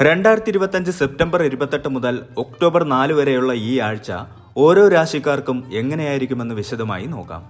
രണ്ടായിരത്തി ഇരുപത്തഞ്ച് സെപ്റ്റംബർ ഇരുപത്തെട്ട് മുതൽ ഒക്ടോബർ നാല് വരെയുള്ള ഈ ആഴ്ച ഓരോ രാശിക്കാർക്കും എങ്ങനെയായിരിക്കുമെന്ന് വിശദമായി നോക്കാം.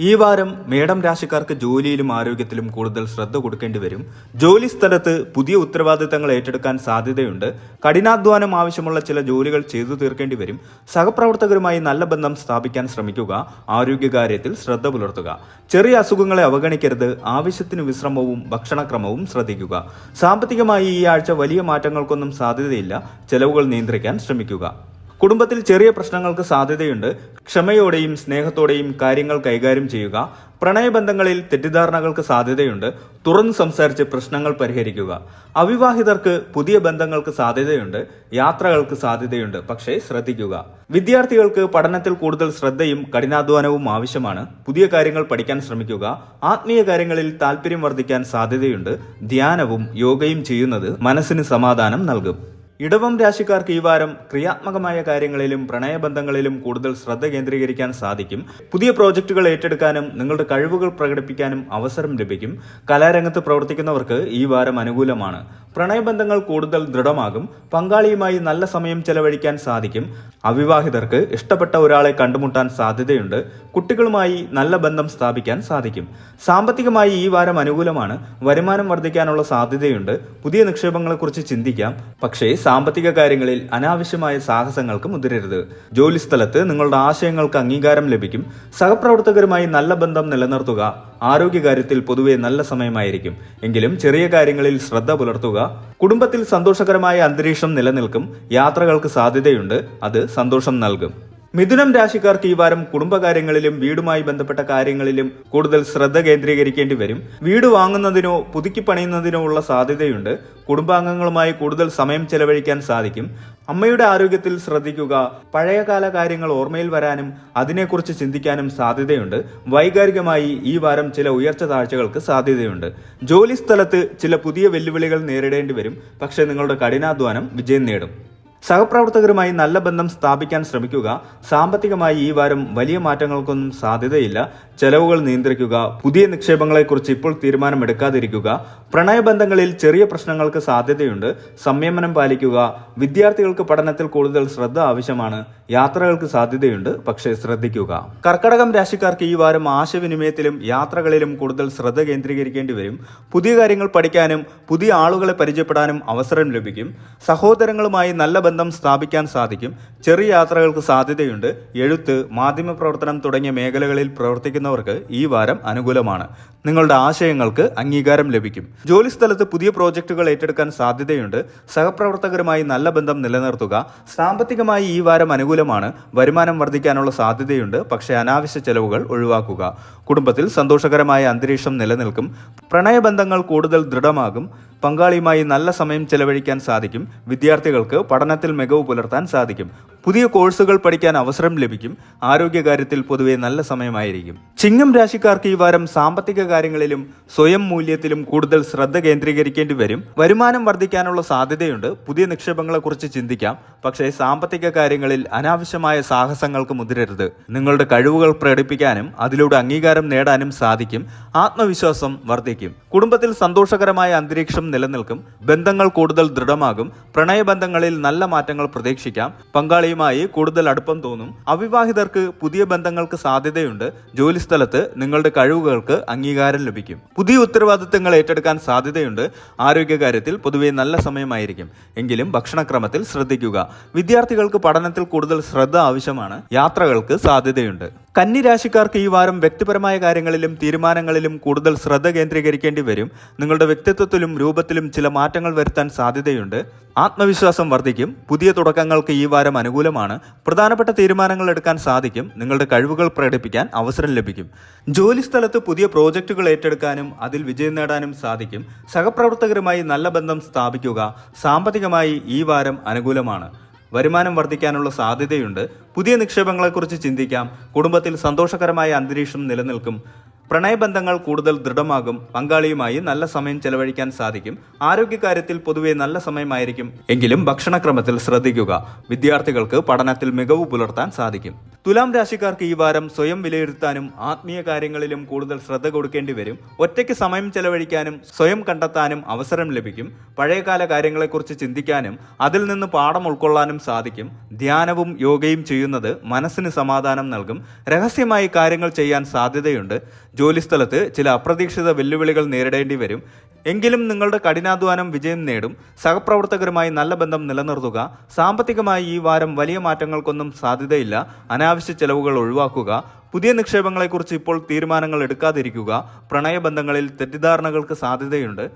ഈ വാരം മേടം രാശിക്കാർക്ക് ജോലിയിലും ആരോഗ്യത്തിലും കൂടുതൽ ശ്രദ്ധ കൊടുക്കേണ്ടി വരും. ജോലി സ്ഥലത്ത് പുതിയ ഉത്തരവാദിത്തങ്ങൾ ഏറ്റെടുക്കാൻ സാധ്യതയുണ്ട്. കഠിനാധ്വാനം ആവശ്യമുള്ള ചില ജോലികൾ ചെയ്തു തീർക്കേണ്ടി വരും. സഹപ്രവർത്തകരുമായി നല്ല ബന്ധം സ്ഥാപിക്കാൻ ശ്രമിക്കുക. ആരോഗ്യകാര്യത്തിൽ ശ്രദ്ധ പുലർത്തുക. ചെറിയ അസുഖങ്ങളെ അവഗണിക്കരുത്. ആവശ്യത്തിന് വിശ്രമവും ഭക്ഷണക്രമവും ശ്രദ്ധിക്കുക. സാമ്പത്തികമായി ഈ ആഴ്ച വലിയ മാറ്റങ്ങൾക്കൊന്നും സാധ്യതയില്ല. ചെലവുകൾ നിയന്ത്രിക്കാൻ ശ്രമിക്കുക. കുടുംബത്തിൽ ചെറിയ പ്രശ്നങ്ങൾക്ക് സാധ്യതയുണ്ട്. ക്ഷമയോടെയും സ്നേഹത്തോടെയും കാര്യങ്ങൾ കൈകാര്യം ചെയ്യുക. പ്രണയബന്ധങ്ങളിൽ തെറ്റിദ്ധാരണകൾക്ക് സാധ്യതയുണ്ട്. തുറന്നു സംസാരിച്ച് പ്രശ്നങ്ങൾ പരിഹരിക്കുക. അവിവാഹിതർക്ക് പുതിയ ബന്ധങ്ങൾക്ക് സാധ്യതയുണ്ട്. യാത്രകൾക്ക് സാധ്യതയുണ്ട്. പക്ഷേ ശ്രദ്ധിക്കുക. വിദ്യാർത്ഥികൾക്ക് പഠനത്തിൽ കൂടുതൽ ശ്രദ്ധയും കഠിനാധ്വാനവും ആവശ്യമാണ്. പുതിയ കാര്യങ്ങൾ പഠിക്കാൻ ശ്രമിക്കുക. ആത്മീയ കാര്യങ്ങളിൽ താല്പര്യം വർദ്ധിക്കാൻ സാധ്യതയുണ്ട്. ധ്യാനവും യോഗയും ചെയ്യുന്നത് മനസ്സിന് സമാധാനം നൽകും. ഇടവം രാശിക്കാർക്ക് ഈ വാരം ക്രിയാത്മകമായ കാര്യങ്ങളിലും പ്രണയബന്ധങ്ങളിലും കൂടുതൽ ശ്രദ്ധ കേന്ദ്രീകരിക്കാൻ സാധിക്കും. പുതിയ പ്രോജക്റ്റുകൾ ഏറ്റെടുക്കാനും നിങ്ങളുടെ കഴിവുകൾ പ്രകടിപ്പിക്കാനും അവസരം ലഭിക്കും. കലാരംഗത്ത് പ്രവർത്തിക്കുന്നവർക്ക് ഈ വാരം അനുകൂലമാണ്. പ്രണയബന്ധങ്ങൾ കൂടുതൽ ദൃഢമാകും. പങ്കാളിയുമായി നല്ല സമയം ചെലവഴിക്കാൻ സാധിക്കും. അവിവാഹിതർക്ക് ഇഷ്ടപ്പെട്ട ഒരാളെ കണ്ടുമുട്ടാൻ സാധ്യതയുണ്ട്. കുട്ടികളുമായി നല്ല ബന്ധം സ്ഥാപിക്കാൻ സാധിക്കും. സാമ്പത്തികമായി ഈ വാരം അനുകൂലമാണ്. വരുമാനം വർദ്ധിക്കാനുള്ള സാധ്യതയുണ്ട്. പുതിയ നിക്ഷേപങ്ങളെക്കുറിച്ച് ചിന്തിക്കാം. പക്ഷേ സാമ്പത്തിക കാര്യങ്ങളിൽ അനാവശ്യമായ സാഹസങ്ങൾക്ക് മുതിരരുത്. ജോലിസ്ഥലത്ത് നിങ്ങളുടെ ആശയങ്ങൾക്ക് അംഗീകാരം ലഭിക്കും. സഹപ്രവർത്തകരുമായി നല്ല ബന്ധം നിലനിർത്തുക. ആരോഗ്യകാര്യത്തിൽ പൊതുവെ നല്ല സമയമായിരിക്കും. എങ്കിലും ചെറിയ കാര്യങ്ങളിൽ ശ്രദ്ധ പുലർത്തുക. കുടുംബത്തിൽ സന്തോഷകരമായ അന്തരീക്ഷം നിലനിൽക്കും. യാത്രകൾക്ക് സാധ്യതയുണ്ട്. അത് സന്തോഷം നൽകും. മിഥുനം രാശിക്കാർക്ക് ഈ വാരം കുടുംബകാര്യങ്ങളിലും വീടുമായി ബന്ധപ്പെട്ട കാര്യങ്ങളിലും കൂടുതൽ ശ്രദ്ധ കേന്ദ്രീകരിക്കേണ്ടി വരും. വീട് വാങ്ങുന്നതിനോ പുതുക്കി പണിയുന്നതിനോ ഉള്ള സാധ്യതയുണ്ട്. കുടുംബാംഗങ്ങളുമായി കൂടുതൽ സമയം ചെലവഴിക്കാൻ സാധിക്കും. അമ്മയുടെ ആരോഗ്യത്തിൽ ശ്രദ്ധിക്കുക പഴയകാല കാര്യങ്ങൾ ഓർമ്മയിൽ വരാനും അതിനെക്കുറിച്ച് ചിന്തിക്കാനും സാധ്യതയുണ്ട്. വൈകാരികമായി ഈ വാരം ചില ഉയർച്ച താഴ്ചകൾക്ക് സാധ്യതയുണ്ട്. ജോലി സ്ഥലത്ത് ചില പുതിയ വെല്ലുവിളികൾ നേരിടേണ്ടി വരും. പക്ഷേ നിങ്ങളുടെ കഠിനാധ്വാനം വിജയം നേടും. സഹപ്രവർത്തകരുമായി നല്ല ബന്ധം സ്ഥാപിക്കാൻ ശ്രമിക്കുക സാമ്പത്തികമായി ഈ വാരം വലിയ മാറ്റങ്ങൾക്കൊന്നും സാധ്യതയില്ല ചെലവുകൾ നിയന്ത്രിക്കുക പുതിയ നിക്ഷേപങ്ങളെക്കുറിച്ച് ഇപ്പോൾ തീരുമാനമെടുക്കാതിരിക്കുക പ്രണയബന്ധങ്ങളിൽ ചെറിയ പ്രശ്നങ്ങൾക്ക് സാധ്യതയുണ്ട് സംയമനം പാലിക്കുക വിദ്യാർത്ഥികൾക്ക് പഠനത്തിൽ കൂടുതൽ ശ്രദ്ധ ആവശ്യമാണ് യാത്രകൾക്ക് സാധ്യതയുണ്ട് പക്ഷേ ശ്രദ്ധിക്കുക. കർക്കടകം രാശിക്കാർക്ക് ഈ വാരം ആശയവിനിമയത്തിലും യാത്രകളിലും കൂടുതൽ ശ്രദ്ധ കേന്ദ്രീകരിക്കേണ്ടി വരും. പുതിയ കാര്യങ്ങൾ പഠിക്കാനും പുതിയ ആളുകളെ പരിചയപ്പെടാനും അവസരം ലഭിക്കും. സഹോദരങ്ങളുമായി നല്ല ബന്ധം സ്ഥാപിക്കാൻ സാധിക്കും. ചെറിയ യാത്രകൾക്ക് സാധ്യതയുണ്ട്. എഴുത്ത് മാധ്യമപ്രവർത്തനം തുടങ്ങിയ മേഖലകളിൽ പ്രവർത്തിക്കുന്നവർക്ക് ഈ വാരം അനുകൂലമാണ്. നിങ്ങളുടെ ആശയങ്ങൾക്ക് അംഗീകാരം ലഭിക്കും. ജോലിസ്ഥലത്ത് പുതിയ പ്രോജക്റ്റുകൾ ഏറ്റെടുക്കാൻ സാധ്യതയുണ്ട്. സഹപ്രവർത്തകരുമായി നല്ല ബന്ധം നിലനിർത്തുക. സാമ്പത്തികമായി ഈ വാരം അനുകൂലമാണ്. വരുമാനം വർദ്ധിക്കാനുള്ള സാധ്യതയുണ്ട്. പക്ഷേ അനാവശ്യ ചെലവുകൾ ഒഴിവാക്കുക. കുടുംബത്തിൽ സന്തോഷകരമായ അന്തരീക്ഷം നിലനിൽക്കും. പ്രണയബന്ധങ്ങൾ കൂടുതൽ ദൃഢമാകും. പങ്കാളിയുമായി നല്ല സമയം ചെലവഴിക്കാൻ സാധിക്കും. വിദ്യാർത്ഥികൾക്ക് പഠനത്തിൽ മികവ് പുലർത്താൻ സാധിക്കും. പുതിയ കോഴ്സുകൾ പഠിക്കാൻ അവസരം ലഭിക്കും. ആരോഗ്യകാര്യത്തിൽ പൊതുവെ നല്ല സമയമായിരിക്കും. ചിങ്ങം രാശിക്കാർക്ക് ഈ വാരം സാമ്പത്തിക കാര്യങ്ങളിലും സ്വയം മൂല്യത്തിലും കൂടുതൽ ശ്രദ്ധ കേന്ദ്രീകരിക്കേണ്ടി വരും. വരുമാനം വർദ്ധിക്കാനുള്ള സാധ്യതയുണ്ട്. പുതിയ നിക്ഷേപങ്ങളെക്കുറിച്ച് ചിന്തിക്കാം. പക്ഷേ സാമ്പത്തിക കാര്യങ്ങളിൽ അനാവശ്യമായ സാഹസങ്ങൾക്ക് മുതിരരുത്. നിങ്ങളുടെ കഴിവുകൾ പ്രകടിപ്പിക്കാനും അതിലൂടെ അംഗീകാരം നേടാനും സാധിക്കും. ആത്മവിശ്വാസം വർദ്ധിക്കും. കുടുംബത്തിൽ സന്തോഷകരമായ അന്തരീക്ഷം നിലനിൽക്കും. ബന്ധങ്ങൾ കൂടുതൽ ദൃഢമാകും. പ്രണയബന്ധങ്ങളിൽ നല്ല മാറ്റങ്ങൾ പ്രതീക്ഷിക്കാം. പങ്കാളിയുമായി കൂടുതൽ അടുപ്പം തോന്നും. അവിവാഹിതർക്ക് പുതിയ ബന്ധങ്ങൾക്ക് സാധ്യതയുണ്ട്. ജോലിസ്ഥലത്ത് നിങ്ങളുടെ കഴിവുകൾക്ക് അംഗീകാരം ലഭിക്കും. പുതിയ ഉത്തരവാദിത്തങ്ങൾ ഏറ്റെടുക്കാൻ സാധ്യതയുണ്ട്. ആരോഗ്യകാര്യത്തിൽ പൊതുവെ നല്ല സമയമായിരിക്കും. എങ്കിലും ഭക്ഷണക്രമത്തിൽ ശ്രദ്ധിക്കുക. വിദ്യാർത്ഥികൾക്ക് പഠനത്തിൽ കൂടുതൽ ശ്രദ്ധ ആവശ്യമാണ്. യാത്രകൾക്ക് സാധ്യതയുണ്ട്. കന്നി രാശിക്കാർക്ക് ഈ വാരം വ്യക്തിപരമായ കാര്യങ്ങളിലും തീരുമാനങ്ങളിലും കൂടുതൽ ശ്രദ്ധ കേന്ദ്രീകരിക്കേണ്ടി വരും. നിങ്ങളുടെ വ്യക്തിത്വത്തിലും രൂപത്തിലും ചില മാറ്റങ്ങൾ വരുത്താൻ സാധ്യതയുണ്ട്. ആത്മവിശ്വാസം വർദ്ധിക്കും. പുതിയ തുടക്കങ്ങൾക്ക് ഈ വാരം അനുകൂലമാണ്. പ്രധാനപ്പെട്ട തീരുമാനങ്ങൾ എടുക്കാൻ സാധിക്കും. നിങ്ങളുടെ കഴിവുകൾ പ്രകടിപ്പിക്കാൻ അവസരം ലഭിക്കും. ജോലിസ്ഥലത്ത് പുതിയ പ്രോജക്റ്റുകൾ ഏറ്റെടുക്കാനും അതിൽ വിജയം നേടാനും സാധിക്കും. സഹപ്രവർത്തകരുമായി നല്ല ബന്ധം സ്ഥാപിക്കുക സാമ്പത്തികമായി ഈ വാരം അനുകൂലമാണ്. വരുമാനം വർദ്ധിക്കാനുള്ള സാധ്യതയുണ്ട്. പുതിയ നിക്ഷേപങ്ങളെക്കുറിച്ച് ചിന്തിക്കാം. കുടുംബത്തിൽ സന്തോഷകരമായ അന്തരീക്ഷം നിലനിൽക്കും. പ്രണയബന്ധങ്ങൾ കൂടുതൽ ദൃഢമാകും പങ്കാളിയുമായി നല്ല സമയം ചെലവഴിക്കാൻ സാധിക്കും ആരോഗ്യകാര്യത്തിൽ പൊതുവെ നല്ല സമയമായിരിക്കും. എങ്കിലും ഭക്ഷണക്രമത്തിൽ ശ്രദ്ധിക്കുക വിദ്യാർത്ഥികൾക്ക് പഠനത്തിൽ മികവ് പുലർത്താൻ സാധിക്കും. തുലാം രാശിക്കാർക്ക് ഈ വാരം സ്വയം വിലയിരുത്താനും ആത്മീയ കാര്യങ്ങളിലും കൂടുതൽ ശ്രദ്ധ കൊടുക്കേണ്ടി വരും. ഒറ്റയ്ക്ക് സമയം ചെലവഴിക്കാനും സ്വയം കണ്ടെത്താനും അവസരം ലഭിക്കും. പഴയകാല കാര്യങ്ങളെക്കുറിച്ച് ചിന്തിക്കാനും അതിൽ നിന്ന് പാഠം ഉൾക്കൊള്ളാനും സാധിക്കും. ധ്യാനവും യോഗയും ചെയ്യുന്നത് മനസ്സിന് സമാധാനം നൽകും. രഹസ്യമായി കാര്യങ്ങൾ ചെയ്യാൻ സാധ്യതയുണ്ട്. ജോലിസ്ഥലത്ത് ചില അപ്രതീക്ഷിത വെല്ലുവിളികൾ നേരിടേണ്ടി വരും. എങ്കിലും നിങ്ങളുടെ കഠിനാധ്വാനം വിജയം നേടും. സഹപ്രവർത്തകരുമായി നല്ല ബന്ധം നിലനിർത്തുക. സാമ്പത്തികമായി ഈ വാരം വലിയ മാറ്റങ്ങൾക്കൊന്നും സാധ്യതയില്ല. അനാവശ്യ ചെലവുകൾ ഒഴിവാക്കുക. പുതിയ നിക്ഷേപങ്ങളെക്കുറിച്ച് ഇപ്പോൾ തീരുമാനങ്ങൾ എടുക്കാതിരിക്കുക. പ്രണയബന്ധങ്ങളിൽ തെറ്റിദ്ധാരണകൾക്ക് സാധ്യതയുണ്ട്.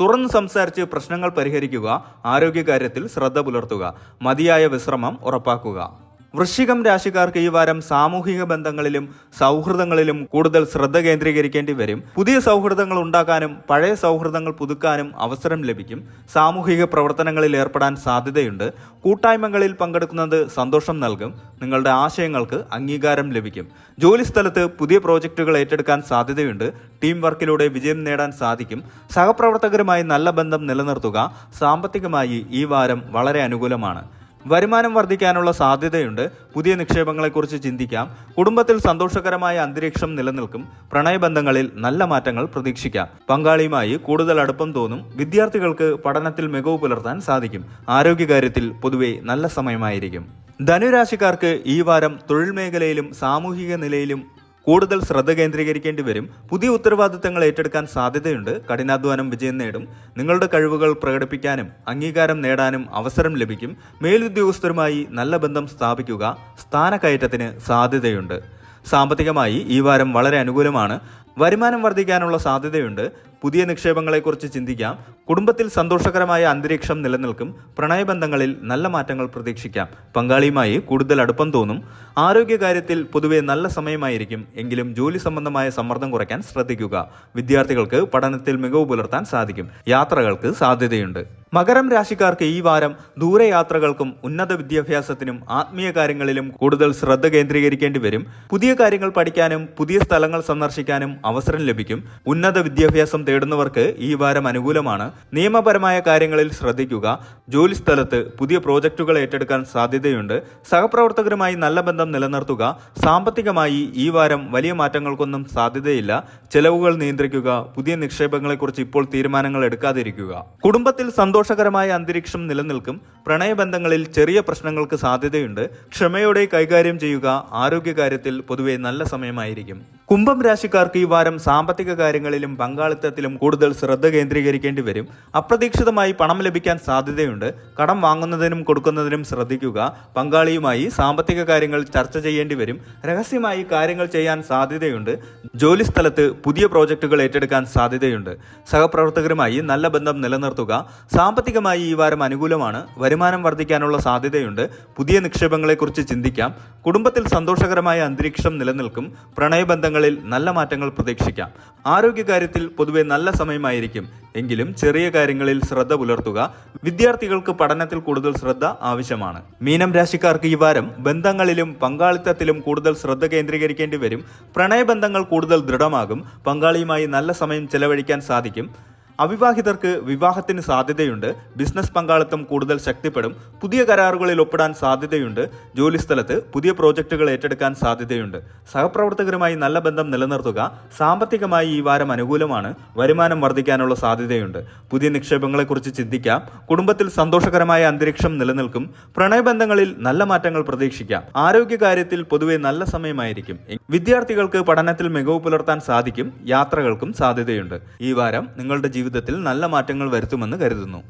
തുറന്നു സംസാരിച്ച് പ്രശ്നങ്ങൾ പരിഹരിക്കുക. ആരോഗ്യകാര്യത്തിൽ ശ്രദ്ധ പുലർത്തുക. മതിയായ വിശ്രമം ഉറപ്പാക്കുക. വൃശ്ചികം രാശിക്കാർക്ക് ഈ വാരം സാമൂഹിക ബന്ധങ്ങളിലും സൗഹൃദങ്ങളിലും കൂടുതൽ ശ്രദ്ധ കേന്ദ്രീകരിക്കേണ്ടി വരും. പുതിയ സൗഹൃദങ്ങൾ ഉണ്ടാക്കാനും പഴയ സൗഹൃദങ്ങൾ പുതുക്കാനും അവസരം ലഭിക്കും. സാമൂഹിക പ്രവർത്തനങ്ങളിൽ ഏർപ്പെടാൻ സാധ്യതയുണ്ട്. കൂട്ടായ്മകളിൽ പങ്കെടുക്കുന്നത് സന്തോഷം നൽകും. നിങ്ങളുടെ ആശയങ്ങൾക്ക് അംഗീകാരം ലഭിക്കും. ജോലിസ്ഥലത്ത് പുതിയ പ്രോജക്റ്റുകൾ ഏറ്റെടുക്കാൻ സാധ്യതയുണ്ട്. ടീം വർക്കിലൂടെ വിജയം നേടാൻ സാധിക്കും. സഹപ്രവർത്തകരുമായി നല്ല ബന്ധം നിലനിർത്തുക സാമ്പത്തികമായി ഈ വാരം വളരെ അനുകൂലമാണ്. വരുമാനം വർദ്ധിക്കാനുള്ള സാധ്യതയുണ്ട്. പുതിയ നിക്ഷേപങ്ങളെക്കുറിച്ച് ചിന്തിക്കാം. കുടുംബത്തിൽ സന്തോഷകരമായ അന്തരീക്ഷം നിലനിൽക്കും. പ്രണയബന്ധങ്ങളിൽ നല്ല മാറ്റങ്ങൾ പ്രതീക്ഷിക്കാം. പങ്കാളിയുമായി കൂടുതൽ അടുപ്പം തോന്നും. വിദ്യാർത്ഥികൾക്ക് പഠനത്തിൽ മികവ് പുലർത്താൻ സാധിക്കും. ആരോഗ്യകാര്യത്തിൽ പൊതുവെ നല്ല സമയമായിരിക്കും. ധനുരാശിക്കാർക്ക് ഈ വാരം തൊഴിൽ മേഖലയിലും സാമൂഹിക നിലയിലും കൂടുതൽ ശ്രദ്ധ കേന്ദ്രീകരിക്കേണ്ടി വരും. പുതിയ ഉത്തരവാദിത്തങ്ങൾ ഏറ്റെടുക്കാൻ സാധ്യതയുണ്ട്. കഠിനാധ്വാനം വിജയം നേടും. നിങ്ങളുടെ കഴിവുകൾ പ്രകടിപ്പിക്കാനും അംഗീകാരം നേടാനും അവസരം ലഭിക്കും. മേലുദ്യോഗസ്ഥരുമായി നല്ല ബന്ധം സ്ഥാപിക്കുക സ്ഥാനക്കയറ്റത്തിന് സാധ്യതയുണ്ട്. സാമ്പത്തികമായി ഈ വാരം വളരെ അനുകൂലമാണ്. വരുമാനം വർദ്ധിക്കാനുള്ള സാധ്യതയുണ്ട്. പുതിയ നിക്ഷേപങ്ങളെക്കുറിച്ച് ചിന്തിക്കാം. കുടുംബത്തിൽ സന്തോഷകരമായ അന്തരീക്ഷം നിലനിൽക്കും. പ്രണയബന്ധങ്ങളിൽ നല്ല മാറ്റങ്ങൾ പ്രതീക്ഷിക്കാം. പങ്കാളിയുമായി കൂടുതൽ അടുപ്പം തോന്നും. ആരോഗ്യകാര്യത്തിൽ പൊതുവെ നല്ല സമയമായിരിക്കും. എങ്കിലും ജോലി സംബന്ധമായ സമ്മർദ്ദം കുറയ്ക്കാൻ ശ്രദ്ധിക്കുക. വിദ്യാർത്ഥികൾക്ക് പഠനത്തിൽ മികവ് പുലർത്താൻ സാധിക്കും. യാത്രകൾക്ക് സാധ്യതയുണ്ട്. മകരം രാശിക്കാർക്ക് ഈ വാരം ദൂരയാത്രകൾക്കും ഉന്നത വിദ്യാഭ്യാസത്തിനും ആത്മീയ കാര്യങ്ങളിലും കൂടുതൽ ശ്രദ്ധ കേന്ദ്രീകരിക്കേണ്ടി വരും. പുതിയ കാര്യങ്ങൾ പഠിക്കാനും പുതിയ സ്ഥലങ്ങൾ സന്ദർശിക്കാനും അവസരം ലഭിക്കും. ഉന്നത വിദ്യാഭ്യാസം തേടുന്നവർക്ക് ഈ വാരം അനുകൂലമാണ്. നിയമപരമായ കാര്യങ്ങളിൽ ശ്രദ്ധിക്കുക. ജോലി സ്ഥലത്ത് പുതിയ പ്രോജക്റ്റുകൾ ഏറ്റെടുക്കാൻ സാധ്യതയുണ്ട്. സഹപ്രവർത്തകരുമായി നല്ല ബന്ധം നിലനിർത്തുക. സാമ്പത്തികമായി ഈ വാരം വലിയ മാറ്റങ്ങൾക്കൊന്നും സാധ്യതയില്ല. ചെലവുകൾ നിയന്ത്രിക്കുക. പുതിയ നിക്ഷേപങ്ങളെക്കുറിച്ച് ഇപ്പോൾ തീരുമാനങ്ങൾ എടുക്കാതിരിക്കുക. കുടുംബത്തിൽ സന്തോഷകരമായ അന്തരീക്ഷം നിലനിൽക്കും. പ്രണയബന്ധങ്ങളിൽ ചെറിയ പ്രശ്നങ്ങൾക്ക് സാധ്യതയുണ്ട്. ക്ഷമയോടെ കൈകാര്യം ചെയ്യുക ആരോഗ്യകാര്യത്തിൽ പൊതുവെ നല്ല സമയമായിരിക്കും. കുംഭം രാശിക്കാർക്ക് ഈ വാരം സാമ്പത്തിക കാര്യങ്ങളിലും പങ്കാളിത്തത്തിലും കൂടുതൽ ശ്രദ്ധ കേന്ദ്രീകരിക്കേണ്ടി വരും. അപ്രതീക്ഷിതമായി പണം ലഭിക്കാൻ സാധ്യതയുണ്ട്. കടം വാങ്ങുന്നതിനും കൊടുക്കുന്നതിനും ശ്രദ്ധിക്കുക. പങ്കാളിയുമായി സാമ്പത്തിക കാര്യങ്ങൾ ചർച്ച ചെയ്യേണ്ടി വരും. രഹസ്യമായി കാര്യങ്ങൾ ചെയ്യാൻ സാധ്യതയുണ്ട്. ജോലിസ്ഥലത്ത് പുതിയ പ്രോജക്റ്റുകൾ ഏറ്റെടുക്കാൻ സാധ്യതയുണ്ട്. സഹപ്രവർത്തകരുമായി നല്ല ബന്ധം നിലനിർത്തുക. സാമ്പത്തികമായി ഈ വാരം അനുകൂലമാണ്. വരുമാനം വർദ്ധിക്കാനുള്ള സാധ്യതയുണ്ട്. പുതിയ നിക്ഷേപങ്ങളെക്കുറിച്ച് ചിന്തിക്കാം. കുടുംബത്തിൽ സന്തോഷകരമായ അന്തരീക്ഷം നിലനിൽക്കും. പ്രണയബന്ധങ്ങളിൽ നല്ല മാറ്റങ്ങൾ പ്രതീക്ഷിക്കാം. ആരോഗ്യകാര്യത്തിൽ പൊതുവെ നല്ല സമയമായിരിക്കും. എങ്കിലും ചെറിയ കാര്യങ്ങളിൽ ശ്രദ്ധ പുലർത്തുക. വിദ്യാർത്ഥികൾക്ക് പഠനത്തിൽ കൂടുതൽ ശ്രദ്ധ ആവശ്യമാണ്. മീനം രാശിക്കാർക്ക് ഈ വാരം ബന്ധങ്ങളിലും പങ്കാളിത്തത്തിലും കൂടുതൽ ശ്രദ്ധ കേന്ദ്രീകരിക്കേണ്ടി വരും. പ്രണയബന്ധങ്ങൾ കൂടുതൽ ദൃഢമാകും. പങ്കാളിയുമായി നല്ല സമയം ചെലവഴിക്കാൻ സാധിക്കും. അവിവാഹിതർക്ക് വിവാഹത്തിന് സാധ്യതയുണ്ട്. ബിസിനസ് പങ്കാളിത്തം കൂടുതൽ ശക്തിപ്പെടും. പുതിയ കരാറുകളിൽ ഒപ്പിടാൻ സാധ്യതയുണ്ട്. ജോലിസ്ഥലത്ത് പുതിയ പ്രോജക്റ്റുകൾ ഏറ്റെടുക്കാൻ സാധ്യതയുണ്ട്. സഹപ്രവർത്തകരുമായി നല്ല ബന്ധം നിലനിർത്തുക സാമ്പത്തികമായി ഈ വാരം അനുകൂലമാണ്. വരുമാനം വർദ്ധിക്കാനുള്ള സാധ്യതയുണ്ട്. പുതിയ നിക്ഷേപങ്ങളെക്കുറിച്ച് ചിന്തിക്കാം. കുടുംബത്തിൽ സന്തോഷകരമായ അന്തരീക്ഷം നിലനിൽക്കും. പ്രണയബന്ധങ്ങളിൽ നല്ല മാറ്റങ്ങൾ പ്രതീക്ഷിക്കാം. ആരോഗ്യകാര്യത്തിൽ പൊതുവെ നല്ല സമയമായിരിക്കും. വിദ്യാർത്ഥികൾക്ക് പഠനത്തിൽ മികവ് പുലർത്താൻ സാധിക്കും. യാത്രകൾക്കും സാധ്യതയുണ്ട്. ഈ വാരം നിങ്ങളുടെ ജീവിതത്തിൽ നല്ല മാറ്റങ്ങൾ വരുത്തുമെന്ന് കരുതുന്നു.